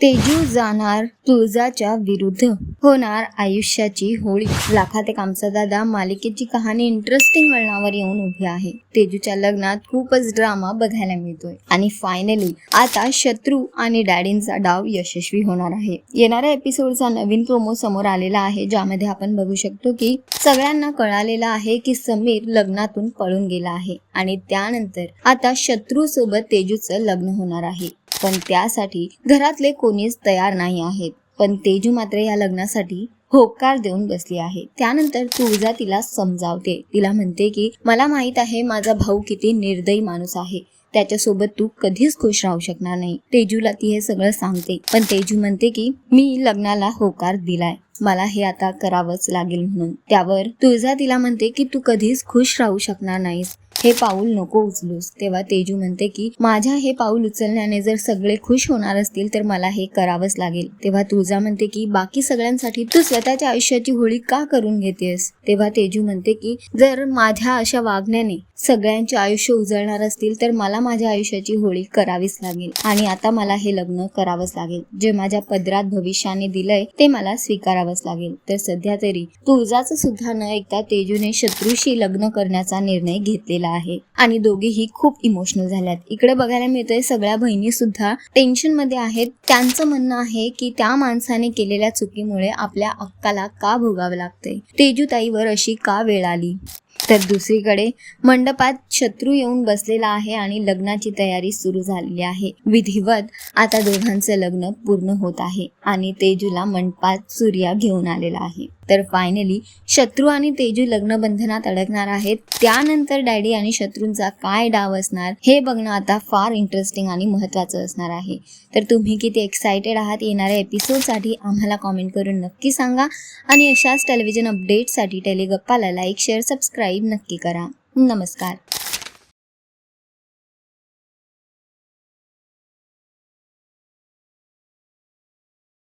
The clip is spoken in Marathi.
तेजू जाणार तुळजाच्या विरुद्ध. होणार आयुष्याची होळी. लाखाते कामचा दादा मालिकेची कहाणी इंटरेस्टिंग वळणावर येऊन उभी आहे. तेजूच्या लग्नात खूपच ड्रामा बघायला मिळतोय. आणि फायनली आता शत्रू आणि डॅडींचा डाव यशस्वी होणार आहे. येणाऱ्या एपिसोडचा नवीन प्रोमो समोर आलेला आहे ज्यामध्ये आपण बघू शकतो की सगळ्यांना कळालेलं आहे की समीर लग्नातून पळून गेला आहे. आणि त्यानंतर आता शत्रू सोबत तेजूचं लग्न होणार आहे. पण त्यासाठी घरातले कोणीच तयार नाही आहेत. पण तेजू मात्र या लग्नासाठी होकार देऊन बसली आहे. त्यानंतर तुळजा तिला समजावते. तिला म्हणते की मला माहीत आहे माझा भाऊ किती निर्दयी माणूस आहे. त्याच्यासोबत तू कधीच खुश राहू शकणार नाही. तेजूला ती हे सगळं सांगते. पण तेजू म्हणते की मी लग्नाला होकार दिलाय. मला हे आता करावंच लागेल म्हणून. त्यावर तुळजा तिला म्हणते की तू कधीच खुश राहू शकणार नाहीस. हे पाऊल नको उचलूस. तेव्हा तेजू म्हणते की माझ्या हे पाऊल उचलण्याने जर सगळे खुश होणार असतील तर मला हे करावंच लागेल. तेव्हा तुळजा म्हणते की बाकी सगळ्यांसाठी तू स्वतःच्या आयुष्याची होळी का करून घेतेस? तेव्हा तेजू म्हणते की जर माझ्या अशा वागण्याने सगळ्यांचे आयुष्य उजळणार असतील तर मला माझ्या आयुष्याची होळी करावीच लागेल. आणि आता मला हे लग्न करावंच लागेल. जे माझ्या पदरात भविष्याने दिलंय ते मला स्वीकारावंच लागेल. तर सध्या तरी तुळजाचं सुद्धा न ऐकता तेजूने शत्रूशी लग्न करण्याचा निर्णय घेतलेला आहे. आणि दोघेही खूप इमोशनल झाल्यात. इकडे बघायला मिळतंय सगळ्या बहिणी सुद्धा टेन्शनमध्ये आहेत. त्यांचं म्हणणं आहे की त्या माणसाने केलेल्या चुकीमुळे आपल्या अक्काला का भोगावं लागतंय? तेजूताईवर अशी का वेळ आली? तर दुसरीकडे मंडपात शत्रू येऊन बसलेला आहे आणि लग्नाची तयारी सुरू झालेली आहे. विधिवत आता दोघांचं लग्न पूर्ण होत आहे आणि तेजूला मंडपात सूर्या घेऊन आलेला आहे. तर फायनली शत्रू आणि तेजू लग्नबंधनात अडकणार आहेत. त्यानंतर डॅडी आणि शत्रूंचा काय डाव असणार हे बघणं आता फार इंटरेस्टिंग आणि महत्त्वाचं असणार आहे. तर तुम्ही किती एक्सायटेड आहात येणाऱ्या एपिसोडसाठी आम्हाला कॉमेंट करून नक्की सांगा. आणि अशाच टेलिव्हिजन अपडेटसाठी टेलिगप्पाला लाईक शेअर सबस्क्राईब नक्की करा. नमस्कार.